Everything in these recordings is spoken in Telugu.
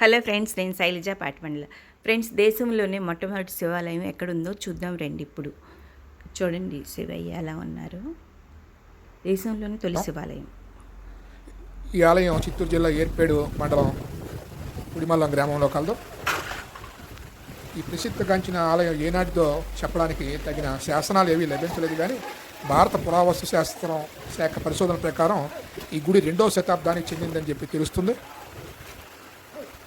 హలో ఫ్రెండ్స్ నేను శైలజ పాటిమండల ఫ్రెండ్స్ దేశంలోనే మొట్టమొదటి శివాలయం ఎక్కడుందో చూద్దాం రండి ఇప్పుడు. చూడండి శివయ్య ఎలా ఉన్నారు. దేశంలోని తొలి శివాలయం. ఈ ఆలయం చిత్తూరు జిల్లా ఏర్పేడు మండలం ఉడిమల్లం గ్రామంలో కలదు. ఈ ప్రసిద్ధగాంచిన ఆలయం ఏనాటిదో చెప్పడానికి తగిన శాసనాలు ఏవీ లభించలేదు కానీ భారత పురావస్తు శాస్త్రం శాఖ పరిశోధన ప్రకారం ఈ గుడి రెండవ శతాబ్దానికి చెందిందని చెప్పి తెలుస్తుంది.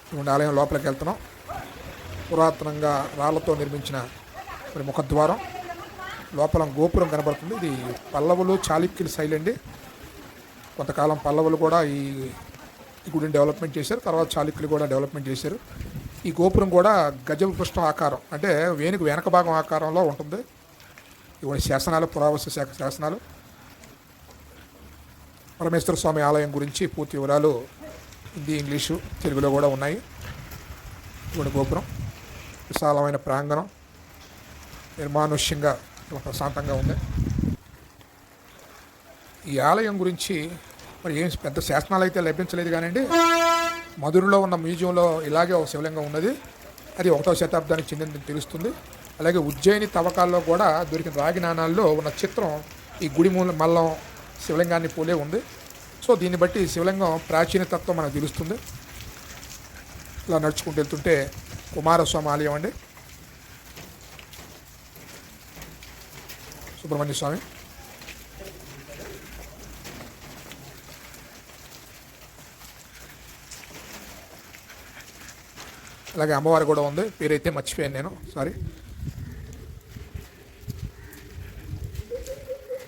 ఇటువంటి ఆలయం లోపలికి వెళ్తున్నాం. పురాతనంగా రాళ్ళతో నిర్మించిన మరి ముఖద్వారం. లోపల గోపురం కనబడుతుంది. ఇది పల్లవులు చాళుక్యుల శైలి అండి. కొంతకాలం పల్లవులు కూడా ఈ ఈ గుడిని డెవలప్మెంట్ చేశారు. తర్వాత చాళుక్యులు కూడా డెవలప్మెంట్ చేశారు. ఈ గోపురం కూడా గజపృష్ఠం ఆకారం అంటే వేణుకు వెనక భాగం ఆకారంలో ఉంటుంది. ఇవి శాసనాలు పురావస్తు శాఖ శాసనాలు. పరమేశ్వర స్వామి ఆలయం గురించి పూర్తి వివరాలు హిందీ ఇంగ్లీషు తెలుగులో కూడా ఉన్నాయి. గుడి గోపురం విశాలమైన ప్రాంగణం నిర్మానుష్యంగా ప్రశాంతంగా ఉంది. ఈ ఆలయం గురించి మరి ఏం పెద్ద శాసనాలు అయితే లభించలేదు కానివ్వండి మధురలో ఉన్న మ్యూజియంలో ఇలాగే ఒక శివలింగం ఉన్నది. అది ఒకటో శతాబ్దానికి చెందిందని తెలుస్తుంది. అలాగే ఉజ్జయిని తవ్వకాల్లో కూడా దొరికిన రాగి నాణాల్లో ఉన్న చిత్రం ఈ గుడి మూల మల్లం శివలింగాన్ని పోలే ఉంది. సో దీన్ని బట్టి శివలింగం ప్రాచీన తత్వం మనకు తెలుస్తుంది. ఇలా నడుచుకుంటూ వెళ్తుంటే కుమారస్వామి ఆలయం అండి. సుబ్రహ్మణ్య స్వామి. అలాగే అమ్మవారు కూడా ఉంది. పేరైతే మర్చిపోయాను నేను. సారీ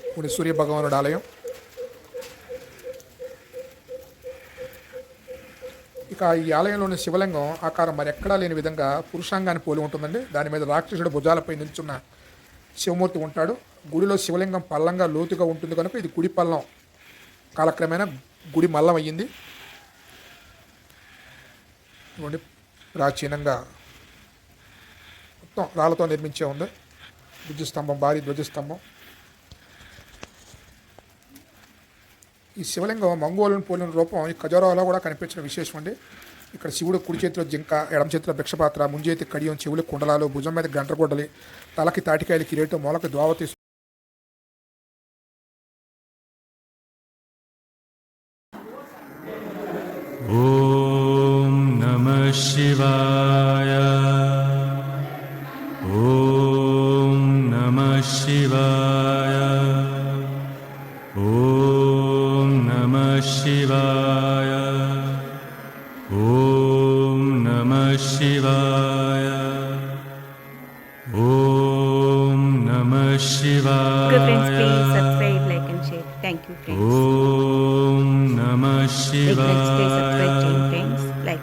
ఇప్పుడు సూర్య భగవానుడు ఆలయం. ఇక ఈ ఆలయంలోని శివలింగం ఆకారం మరి ఎక్కడా లేని విధంగా పురుషాంగాన్ని పోలి ఉంటుందండి. దాని మీద రాక్షసుడు భుజాలపై నిల్చున్న శివమూర్తి ఉంటాడు. గుడిలో శివలింగం పల్లంగా లోతుగా ఉంటుంది కనుక ఇది గుడి పల్లం. కాలక్రమేణా గుడి మల్లం అయ్యింది. ఇవ్వండి ప్రాచీనంగా మొత్తం రాళ్ళతో నిర్మించే ఉంది. ధ్వజస్తంభం భారీ ధ్వజస్తంభం. ఈ శివలింగం మంగోలను పోలిన రూపం ఈ ఖజరాలో కూడా కనిపించిన విశేషం అండి. ఇక్కడ శివుడు కుడి చేతిలో జింక ఎడమ చేతిలో భిక్షపాత్ర ముంజేతి కడియం చెవులు కుండలాలు భుజం మీద గంటగొడ్డలి తలకి తాటికాయలు కిరీటం మూలకి దోవ ఓం నమ శివాయ. ఓం నమ శివాయ. शिवाय। ॐ नमः शिवाय। ॐ नमः शिवाय। ॐ नमः शिवाय।